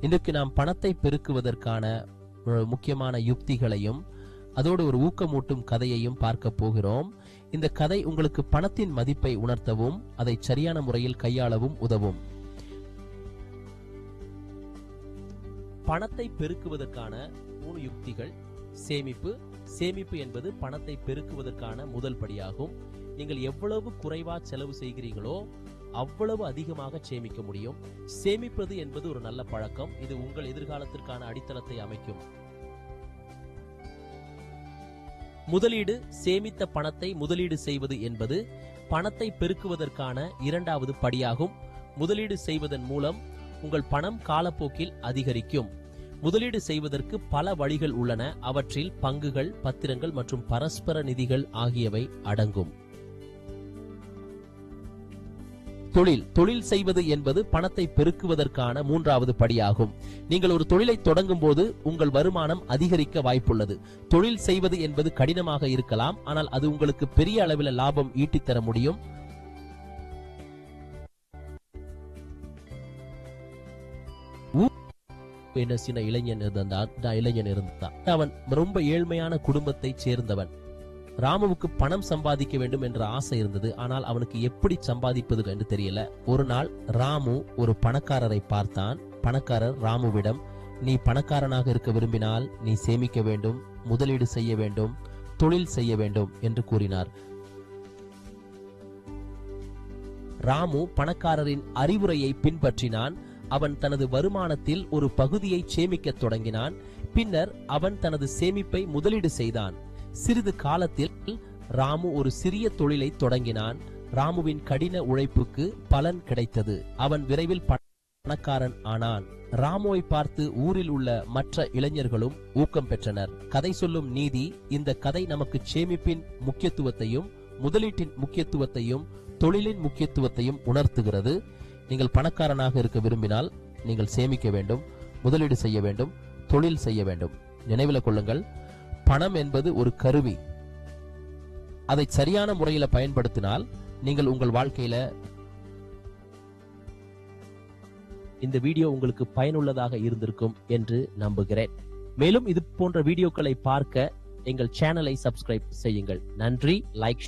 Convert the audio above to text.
இன்றைக்கு நாம் பணத்தை பெருக்குவதற்கான ஒரு முக்கியமான யுக்திகளையும் அதோடு ஒரு ஊக்கமூட்டும் கதையையும் பார்க்க போகிறோம். இந்த கதை உங்களுக்கு பணத்தின் மதிப்பை உணர்த்தவும் அதை சரியான முறையில் கையாளவும் உதவும். பணத்தை பெருக்குவதற்கான மூணு யுக்திகள். சேமிப்பு. சேமிப்பு என்பது பணத்தை பெருக்குவதற்கான முதல் படியாகும். நீங்கள் எவ்வளவு குறைவா செலவு செய்கிறீர்களோ அவ்வளவு அதிகமாக சேமிக்க முடியும். சேமிப்பது என்பது ஒரு நல்ல பழக்கம். இது உங்கள் எதிர்காலத்திற்கான அடித்தளத்தை அமைக்கும். முதலீடு சேமித்த பணத்தை முதலீடு செய்வது என்பது பணத்தை பெருக்குவதற்கான இரண்டாவது படியாகும். முதலீடு செய்வதன் மூலம் உங்கள் பணம் காலப்போக்கில் அதிகரிக்கும். முதலீடு செய்வதற்கு பல வழிகள் உள்ளன. அவற்றில் பங்குகள் பத்திரங்கள் மற்றும் பரஸ்பர நிதிகள் ஆகியவை அடங்கும். தொழில். தொழில் செய்வது என்பது பணத்தை பெருக்குவதற்கான மூன்றாவது படியாகும். நீங்கள் ஒரு தொழிலை தொடங்கும் போது உங்கள் வருமானம் அதிகரிக்க வாய்ப்புள்ளது. தொழில் செய்வது என்பது கடினமாக இருக்கலாம் ஆனால் அது உங்களுக்கு பெரிய அளவில் லாபம் ஈட்டித்தர முடியும். என்ன சின்ன இளைஞன் இருந்தான். இளைஞன் இருந்தான். அவன் ரொம்ப ஏழ்மையான குடும்பத்தை சேர்ந்தவன். ராமுவுக்கு பணம் சம்பாதிக்க வேண்டும் என்ற ஆசை இருந்தது. ஆனால் அவனுக்கு எப்படி சம்பாதிப்பது என்று தெரியல. ஒரு நாள் ராமு ஒரு பணக்காரரை பார்த்தான். பணக்காரர் ராமுவிடம் நீ பணக்காரனாக இருக்க விரும்பினால் நீ சேமிக்க வேண்டும் முதலீடு செய்ய வேண்டும் தொழில் செய்ய வேண்டும் என்று கூறினார். ராமு பணக்காரரின் அறிவுரையை பின்பற்றினான். அவன் தனது வருமானத்தில் ஒரு பகுதியை சேமிக்கத் தொடங்கினான். பின்னர் அவன் தனது சேமிப்பை முதலீடு செய்தான். சிறிது காலத்தில் ராமு ஒரு சிறிய தொழிலை தொடங்கினான். ராமுவின் கடின உழைப்புக்கு பலன் கிடைத்தது. அவன் விரைவில் பணக்காரன் ஆனான். ராமுவை பார்த்து ஊரில் உள்ள மற்ற இளைஞர்களும் ஊக்கம் பெற்றனர். கதை சொல்லும் நீதி இந்த கதை நமக்கு சேமிப்பின் முக்கியத்துவத்தையும் முதலீட்டின் முக்கியத்துவத்தையும் தொழிலின் முக்கியத்துவத்தையும் உணர்த்துகிறது. நீங்கள் பணக்காரனாக இருக்க விரும்பினால் நீங்கள் சேமிக்க வேண்டும் முதலீடு செய்ய வேண்டும் தொழில் செய்ய வேண்டும். நினைவில் கொள்ளுங்கள் பணம் என்பது ஒரு கருவி. அதை சரியான முறையில் பயன்படுத்தினால் நீங்கள் உங்கள் வாழ்க்கையில இந்த வீடியோ உங்களுக்கு பயனுள்ளதாக இருந்திருக்கும் என்று நம்புகிறேன். மேலும் இது போன்ற வீடியோக்களை பார்க்க எங்கள் சேனலை சப்ஸ்கிரைப் செய்யுங்கள். நன்றி லைக்